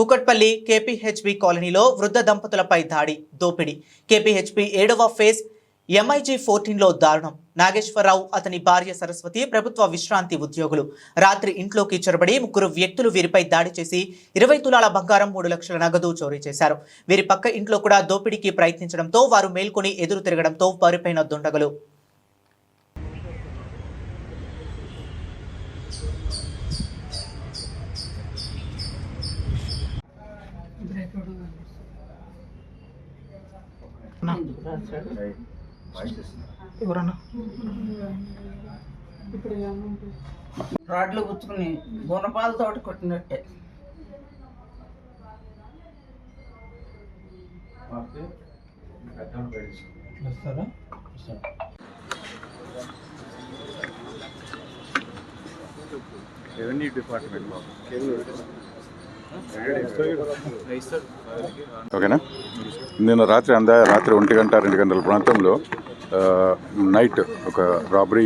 Kukatpally KPHB కాలనీలో వృద్ధ దంపతులపై దాడి దోపిడీ. కేపీహెచ్బి ఏడవ ఫేజ్ ఎంఐజీ ఫోర్టీన్లో దారుణం. నాగేశ్వరరావు అతని భార్య సరస్వతి ప్రభుత్వ విశ్రాంతి ఉద్యోగులు. రాత్రి ఇంట్లోకి చొరబడి ముగ్గురు వ్యక్తులు వీరిపై దాడి చేసి ఇరవై తులాల బంగారం మూడు లక్షల నగదు చోరీ చేశారు. వీరి పక్క ఇంట్లో కూడా దోపిడీకి ప్రయత్నించడంతో వారు మేల్కొని ఎదురు తిరగడంతో వారిపైన దుండగలు. రాడ్లు గుచ్చుకుని గుణపాలతోటి కొట్టినట్టే. వస్తారా? రెవెన్యూ డిపార్ట్మెంట్ ఓకేనా? నేను రాత్రి అందా రాత్రి ఒంటి గంట రెండు గంటల ప్రాంతంలో నైట్ ఒక రాబరీ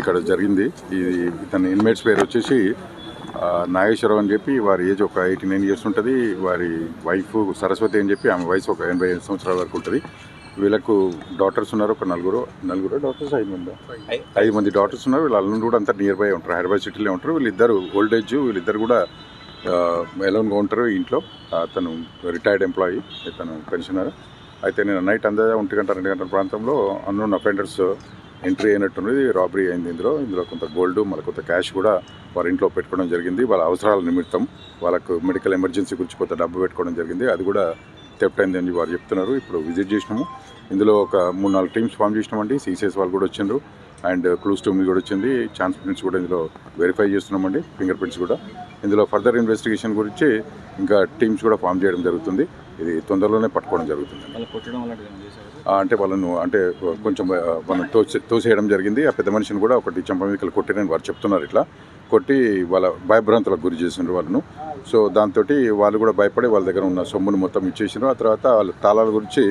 ఇక్కడ జరిగింది. ఇది ఇతని ఇన్మేట్స్ పేరు వచ్చేసి ఆ, నాగేశ్వరరావు అని చెప్పి వారి ఏజ్ ఒక ఎయిటీ నైన్ ఇయర్స్ ఉంటుంది. వారి వైఫ్ సరస్వతి అని చెప్పి ఆమె వయసు ఒక ఎనభై ఐదు సంవత్సరాల వరకు ఉంటుంది. వీళ్ళకు డాటర్స్ ఉన్నారు ఒక నలుగురు నలుగురు డాటర్స్ ఐదు మంది. ఐదు మంది డాటర్స్ ఉన్నారు. వీళ్ళ అల్లుండి కూడా అంతా నియర్ బై ఉంటారు హైదరాబాద్ సిటీలో ఉంటారు. వీళ్ళిద్దరు ఓల్డ్ ఏజ్ వీళ్ళిద్దరు కూడా ఎలోన్గా ఉంటారు ఇంట్లో. అతను రిటైర్డ్ ఎంప్లాయీ ఇతను పెన్షనర్ అయితే నేను నైట్ అందా ఒంటి గంట రెండు గంటల ప్రాంతంలో అన్నోన్ అఫెండర్స్ ఎంట్రీ అయినట్టున్నది రాబరీ అయింది ఇందులో. ఇందులో కొంత గోల్డ్ మళ్ళీ కొంత క్యాష్ కూడా వారి ఇంట్లో పెట్టుకోవడం జరిగింది. వాళ్ళ అవసరాల నిమిత్తం వాళ్ళకు మెడికల్ ఎమర్జెన్సీ గురించి కొంత డబ్బు పెట్టుకోవడం జరిగింది. అది కూడా థెఫ్ట్ అయింది అని వారు చెప్తున్నారు. ఇప్పుడు విజిట్ చేసినాము. ఇందులో ఒక మూడు నాలుగు టీమ్స్ ఫామ్ చేసినామండి. సీసీఎస్ వాళ్ళు కూడా వచ్చిండ్రు. అండ్ క్లూస్ టీమ్ కూడా వచ్చింది. ఛాన్స్ ప్రింట్స్ కూడా ఇందులో వెరిఫై చేస్తున్నామండి. ఫింగర్ ప్రింట్స్ కూడా. ఇందులో ఫర్దర్ ఇన్వెస్టిగేషన్ గురించి ఇంకా టీమ్స్ కూడా ఫామ్ చేయడం జరుగుతుంది. ఇది తొందరలోనే పట్టుకోవడం జరుగుతుంది. అంటే వాళ్ళను అంటే కొంచెం మనం తోసే తోసేయడం జరిగింది. ఆ పెద్ద మనిషిని కూడా ఒకటి చంప మీదకి కొట్టిరని వారు చెప్తున్నారు ఇట్లా. కొట్టి వాళ్ళ భయభ్రాంతులకు గురి చేసిండ్రు వాళ్ళను. సో దాంతో వాళ్ళు కూడా భయపడి వాళ్ళ దగ్గర ఉన్న సొమ్మును మొత్తం ఇచ్చేసిండ్రు. ఆ తర్వాత వాళ్ళ తాళాల గురించి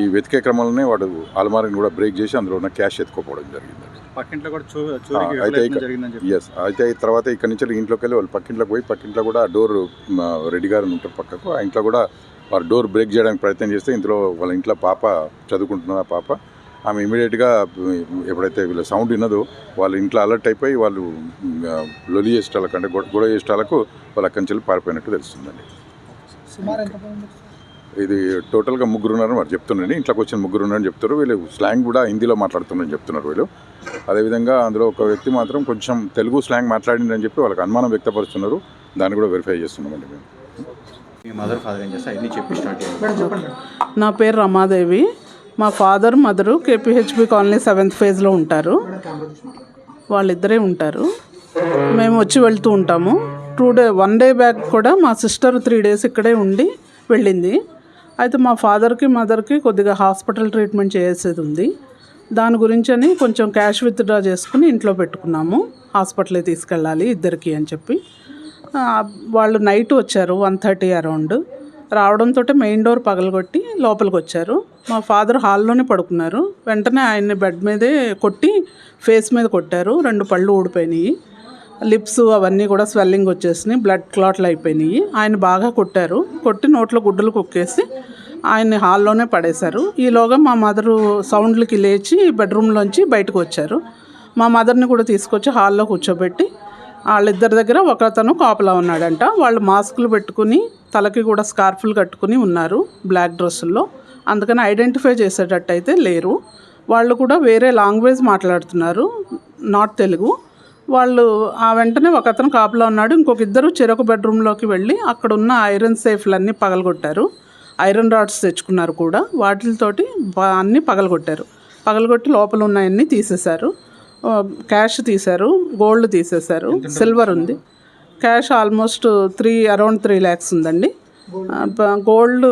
ఈ వెతికే క్రమంలోనే వాడు అలమారిని కూడా బ్రేక్ చేసి అందులో ఉన్న క్యాష్ ఎత్తుకోపోవడం జరిగింది పక్కింట్లో కూడా అయితే ఎస్ అయితే తర్వాత ఇక్కడ నుంచి ఇంట్లోకి వెళ్ళి వాళ్ళు పక్కింట్లోకి పోయి పక్కింట్లో కూడా డోర్ రెడీగా ఉంటారు పక్కకు ఆ ఇంట్లో కూడా వారు డోర్ బ్రేక్ చేయడానికి ప్రయత్నం చేస్తే ఇందులో వాళ్ళ ఇంట్లో పాప చదువుకుంటున్న ఆ పాప. ఆమె ఇమీడియట్గా ఎప్పుడైతే వీళ్ళ సౌండ్ విన్నదో వాళ్ళ ఇంట్లో అలర్ట్ అయిపోయి వాళ్ళు లొలి చేసేటాలకు అంటే గొడవ చేసేటాలకు వాళ్ళ అక్కడి నుంచి పారిపోయినట్టు తెలుస్తుందండి. సుమారు ఇది టోటల్గా ముగ్గురు ఉన్నారని వారు చెప్తున్నారండి ఇంట్లోకి వచ్చిన ముగ్గురు ఉన్నారని చెప్తారు. వీళ్ళు స్లాంగ్ కూడా హిందీలో మాట్లాడుతున్నారని చెప్తున్నారు వీళ్ళు. అదేవిధంగా అందులో ఒక వ్యక్తి మాత్రం కొంచెం తెలుగు స్లాంగ్ మాట్లాడిందని చెప్పి వాళ్ళకి అనుమానం వ్యక్తపరుస్తున్నారు. దాన్ని కూడా వెరిఫై చేస్తున్నామండి మేము. మీ మదర్ ఫాదర్ ఏం చేస్తారు? అన్ని చెప్పి స్టార్ట్ చేయండి. మేడం చెప్పండి. నా పేరు రమాదేవి. మా father mother KPHB colony seventh ఫేజ్లో ఉంటారు. వాళ్ళిద్దరే ఉంటారు. మేము వచ్చి వెళ్తూ ఉంటాము. Two day one day back కూడా మా సిస్టర్ త్రీ డేస్ ఇక్కడే ఉండి వెళ్ళింది. అయితే మా ఫాదర్కి మదర్కి కొద్దిగా హాస్పిటల్ ట్రీట్మెంట్ చేసేది ఉంది. దాని గురించి అని కొంచెం క్యాష్ విత్డ్రా చేసుకుని ఇంట్లో పెట్టుకున్నాము. హాస్పిటల్కి తీసుకెళ్ళాలి ఇద్దరికి అని చెప్పి. వాళ్ళు నైట్ వచ్చారు వన్ థర్టీ అరౌండ్. రావడంతో మెయిన్ డోర్ పగలగొట్టి లోపలికి వచ్చారు. మా ఫాదర్ హాల్లోనే పడుకున్నారు. వెంటనే ఆయన్ని బెడ్ మీదే కొట్టి ఫేస్ మీద కొట్టారు. రెండు పళ్ళు ఊడిపోయినాయి. లిప్స్ అవన్నీ కూడా స్వెల్లింగ్ వచ్చేసినాయి బ్లడ్ క్లాట్లు అయిపోయినాయి. ఆయన బాగా కొట్టారు. కొట్టి నోట్లో గుడ్డలు కుక్కేసి ఆయన్ని హాల్లోనే పడేశారు. ఈలోగా మా మదరు సౌండ్లకి లేచి బెడ్రూమ్లోంచి బయటకు వచ్చారు. మా మదర్ని కూడా తీసుకొచ్చి హాల్లో కూర్చోబెట్టి వాళ్ళిద్దరి దగ్గర ఒకతను కాపలా ఉన్నాడంట. వాళ్ళు మాస్కులు పెట్టుకుని తలకి కూడా స్కార్ఫులు కట్టుకుని ఉన్నారు బ్లాక్ డ్రెస్సుల్లో. అందుకని ఐడెంటిఫై చేసేటట్టు అయితే లేరు. వాళ్ళు కూడా వేరే లాంగ్వేజ్ మాట్లాడుతున్నారు నాట్ తెలుగు. వాళ్ళు ఆ వెంటనే ఒక అతను కాపలా ఉన్నాడు. ఇంకొక ఇద్దరు చెరొక బెడ్రూమ్లోకి వెళ్ళి అక్కడ ఉన్న ఐరన్ సేఫ్లన్నీ పగలగొట్టారు. ఐరన్ రాడ్స్ తెచ్చుకున్నారు కూడా. వాటితోటి అన్నీ పగలగొట్టారు. పగలగొట్టి లోపల ఉన్నాయన్నీ తీసేశారు. క్యాష్ తీశారు. గోల్డ్ తీసేశారు. సిల్వర్ ఉంది. Cash almost three around three lakhs ఉందండి. గోల్డ్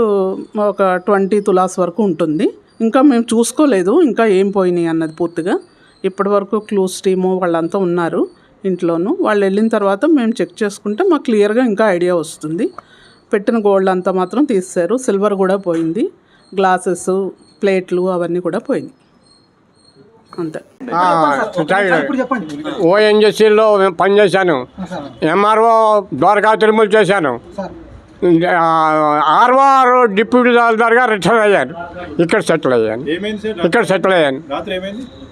ఒక ట్వంటీ తులాస్ వరకు ఉంటుంది. ఇంకా మేము చూసుకోలేదు. ఇంకా ఏం పోయినాయి అన్నది పూర్తిగా. ఇప్పటి వరకు క్లూస్ టీము వాళ్ళంతా ఉన్నారు ఇంట్లోనూ. వాళ్ళు వెళ్ళిన తర్వాత మేము చెక్ చేసుకుంటే మాకు క్లియర్గా ఇంకా ఐడియా వస్తుంది. పెట్టిన గోల్డ్ అంతా మాత్రం తీసేశారు. సిల్వర్ కూడా పోయింది. గ్లాసెస్ ప్లేట్లు అవన్నీ కూడా పోయినాయి. అంతే. ఓఎన్జిసిలో పనిచేశాను ఆ, సార్. ఎంఆర్ఓ ద్వారకా తిరుమల చేశాను. ఆర్వార్ డిప్యూటీ తహసీల్దార్గా రిటైర్ అయ్యాను. ఇక్కడ సెటిల్ అయ్యాను. ఇక్కడ సెటిల్ అయ్యాను. రాత్రి ఏమైంది? ఆ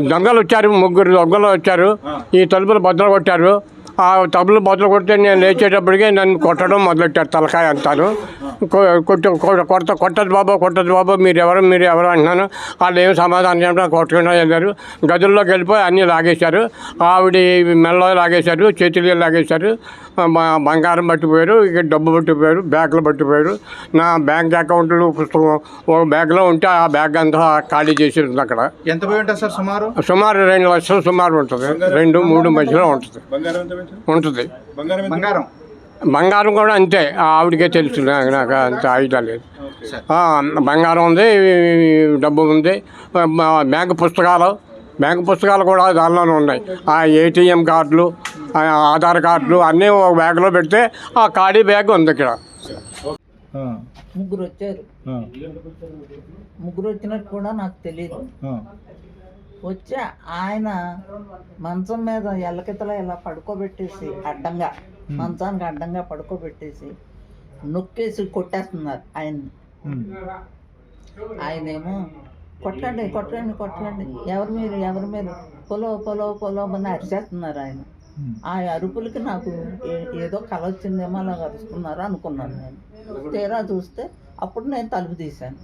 దొంగలు వచ్చారు ముగ్గురు దొంగలు వచ్చారు. ఈ తలుపులు బద్దలు కొట్టారు. ఆ తలుపులు బద్దలు కొడితే నేను లేచేటప్పటికే నన్ను కొట్టడం మొదలెట్టారు తలకాయ అంటాను కొ- కొట్టు కొట్ట కొట్టదు బాబు కొట్టదు బాబు. మీరు ఎవరు మీరు ఎవరు అంటున్నాను. వాళ్ళు ఏం సమాధానం చెప్పడం కొట్టకుండా వెళ్ళారు. గదుల్లోకి వెళ్ళిపోయి అన్నీ లాగేశారు. ఆవిడ మెల్లో లాగేశారు చేతులు లాగేశారు. బంగారం పట్టిపోయారు ఇక డబ్బు పట్టిపోయారు బ్యాగ్లు పట్టిపోయారు నా బ్యాంక్ అకౌంట్లు పుస్తకం ఒక బ్యాగ్లో ఉంటే ఆ బ్యాగ్ అంతా ఖాళీ చేసి ఉంది అక్కడ. ఎంత పోయి ఉంటుంది సార్ సుమారు? సుమారు రెండు లక్షలు సుమారు ఉంటుంది. రెండు మూడు మధ్యలో ఉంటుంది? ఉంటుంది. బంగారం బంగారం కూడా అంతే. ఆవిడకే తెలుసు. నాకు నాకు అంత ఐడియా లేదు. ఆ, బంగారం ఉంది డబ్బు ఉంది. బ్యాంకు పుస్తకాలు బ్యాంకు పుస్తకాలు కూడా దానిలోనే ఉన్నాయి. ఆ ఏటీఎం కార్డులు ఆ ఆధార్ కార్డులు అన్నీ ఒక బ్యాగ్లో పెడితే ఆ ఖాళీ బ్యాగ్ ఉంది ఇక్కడ. ఆ, ముగ్గురు వచ్చారు. ముగ్గురు వచ్చినట్టు కూడా నాకు తెలియదు. వచ్చి ఆయన మంచం మీద ఎల్లకితల ఇలా పడుకోబెట్టేసి అడ్డంగా మంచానికి అడ్డంగా పడుకోబెట్టేసి నొక్కేసి కొట్టేస్తున్నారు ఆయన్ని. ఆయనేమో కొట్టండి కొట్టండి కొట్టండి. ఎవరు మీరు ఎవరు మీరు పొలో పొలో పొలో అని అరిచేస్తున్నారు ఆయన. ఆ అరుపులకి నాకు ఏదో కల వచ్చిందేమో అలా అరుస్తున్నారు అనుకున్నాను నేను. తీరా చూస్తే అప్పుడు నేను తలుపు తీశాను.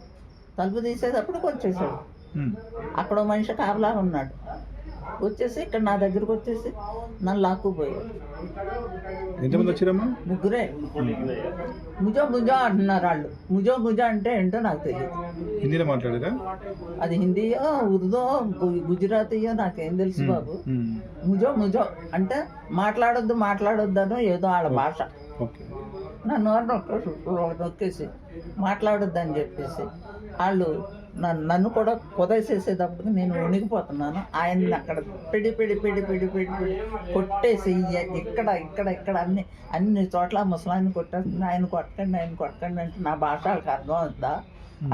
తలుపు తీసేటప్పుడు వచ్చేసాడు ఉమ్. అక్కడ మనిషి కాపలా ఉన్నాడు. వచ్చేసి ఇక్కడ నా దగ్గరకు వచ్చేసి నన్ను లాక్కుపోయాడు. ఎంతమంది వచ్చారమ్మా? ముగ్గురే. ముజో ముజో అంటున్నారు వాళ్ళు. ముజో ముజో అంటే ఏంటో నాకు తెలియదు. హిందీలో మాట్లాడారా? అది హిందీయో ఉర్దో గుజరాతీయో నాకేం తెలుసు బాబు. ముజో ముజో అంటే మాట్లాడొద్దు మాట్లాడొద్దు ఏదో వాళ్ళ భాష. ఓకే. నా నోరు నొక్కేసి మాట్లాడొద్దు అని చెప్పేసి వాళ్ళు నన్ను కూడా కుదేసేసేటప్పుడు నేను వణికిపోతున్నాను ఆయన్ని అక్కడ పిడి పిడి పిడి పిడి పిడి పిడి కొట్టేసి ఇక్కడ ఇక్కడ ఇక్కడ అన్ని అన్ని చోట్ల ముసలాన్ని కొట్టేస్తుంది. ఆయన కొట్టండి ఆయన కొట్టండి అంటే నా భాష వాళ్ళకి అర్థం అవుతుందా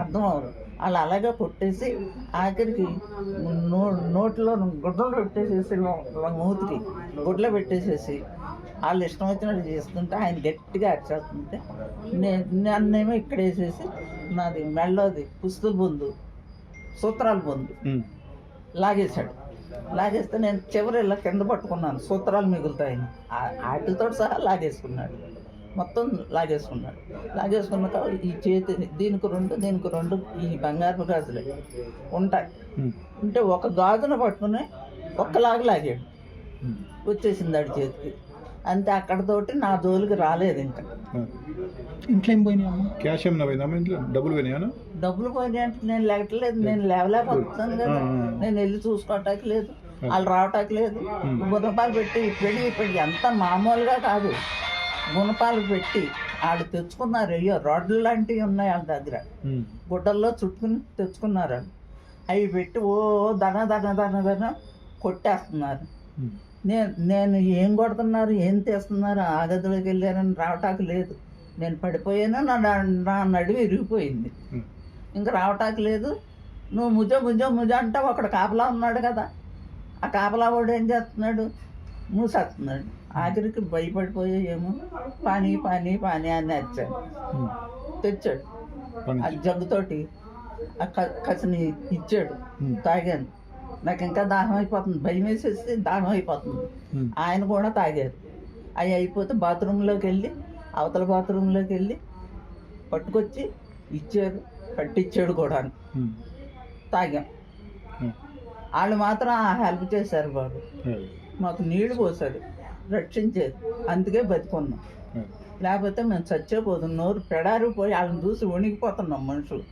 అర్థం అవ్వదు. వాళ్ళు అలాగే కొట్టేసి ఆఖరికి నో నోట్లో గుడ్డలు పెట్టేసేసి మూతికి గుడ్లు పెట్టేసేసి వాళ్ళు ఇష్టం వచ్చినట్టు చేస్తుంటే ఆయన గట్టిగా అరిచేస్తుంటే నేను నన్నేమో ఇక్కడ వేసేసి నాది మెళ్ళోది పుస్తుల బొందు సూత్రాల బొందు. లాగేశాడు. లాగేస్తే నేను చివరి ఇలా కింద పట్టుకున్నాను సూత్రాలు మిగులుతాయని వాటితో సహా లాగేసుకున్నాడు. మొత్తం లాగేసుకున్నాడు. లాగేసుకున్నాక ఈ చేతి దీనికి రెండు దీనికి రెండు ఈ బంగారు గాజులే ఉంటాయి. ఉంటే ఒక గాజును పట్టుకుని ఒక్కలాగా లాగాడు. వచ్చేసింది ఆడి చేతికి. అంతే అక్కడతోటి నా జోలికి రాలేదు ఇంకా. ఇంట్లో ఏం పోయినాయి అమ్మ? క్యాష్ పోయిందమ్మా ఇంట్లో? డబ్బులు పోయినాయా? డబ్బులు పోయినాయి అంటే నేను లేకట్లేదు నేను లేవలేకపోతున్నాను కదా. నేను వెళ్ళి చూసుకోవటానికి లేదు వాళ్ళు రావటానికి లేదు. గుణపాలు పెట్టి పెడి పెడి ఎంత మామూలుగా కాదు. గుణపాలు పెట్టి వాళ్ళు తెచ్చుకున్నారు అయ్యో రోడ్లు లాంటివి ఉన్నాయి వాళ్ళ దగ్గర. గుడ్డల్లో చుట్టుకుని తెచ్చుకున్నారు వాళ్ళు. అవి పెట్టి ఓ దన దన దన దన కొట్టేస్తున్నారు. నేను నేను ఏం కొడుతున్నారు ఏం తీస్తున్నారు ఆ గదిలోకి వెళ్ళారని రావటానికి లేదు. నేను పడిపోయాను నా నా నడుము ఇరిగిపోయింది ఉమ్. ఇంకా రావటానికి లేదు. నువ్వు ముజో ముజో ముజో అంటే ఒకడు కాపలా ఉన్నాడు కదా. ఆ కాపలా వాడు ఏం చేస్తున్నాడు? మూసేస్తున్నాడు. ఆఖరికి భయపడిపోయా ఏమో పానీ పానీ పానీ అని వచ్చాడు. తెచ్చాడు. ఆ జగ్గుతోటి ఆ కసిని ఇచ్చాడు. తాగాను. నాకు ఇంకా దాహం అయిపోతుంది భయం వేసేసి దాహం అయిపోతుంది. ఆయన కూడా తాగారు అవి అయిపోతే బాత్రూంలోకి వెళ్ళి అవతల బాత్రూంలోకి వెళ్ళి పట్టుకొచ్చి ఇచ్చారు పట్టిచ్చాడు కూడా. తాగాం. వాళ్ళు మాత్రం హెల్ప్ చేశారు బాబు. మాకు నీళ్ళు పోసారు రక్షించేది అందుకే బతికున్నాం. లేకపోతే మేము చచ్చేపోతున్నాం నోరు పెడారు పోయి వాళ్ళని చూసి వణికిపోతున్నాం మనుషులు.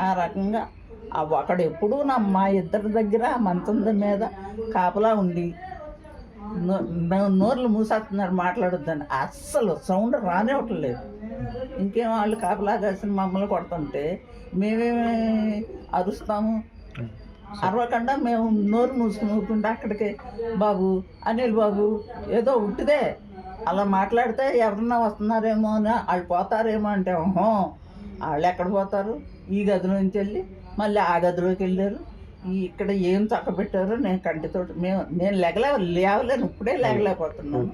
ఆ రకంగా అక్కడ ఎప్పుడూ నా మా ఇద్దరి దగ్గర ఆ మంచం మీద కాపలా ఉండి నో- నోర్లు మూసేస్తున్నారు మాట్లాడొద్దని. అస్సలు సౌండ్ రానివ్వట్లేదు ఇంకేం వాళ్ళు కాపలా కాసిన మమ్మల్ని కొడుతుంటే మేమేమి అరుస్తాము? అరవకుండా మేము నోరు మూసుకుని ఊరుకుంటే అక్కడికి బాబు అనిల్ బాబు ఏదో ఉట్టిదే. అలా మాట్లాడితే ఎవరన్నా వస్తున్నారేమో అని వాళ్ళు పోతారేమో అంటే ఓహో వాళ్ళు ఎక్కడ పోతారు? ఈ గది నుంచి వెళ్ళి మళ్ళీ ఆ గదిలోకి వెళ్ళారు. ఈ ఇక్కడ ఏం చక్క పెట్టారో నేను కంటితోటి మేము నేను లెగలే లేవలేను. ఇప్పుడే లేగలేకపోతున్నాను.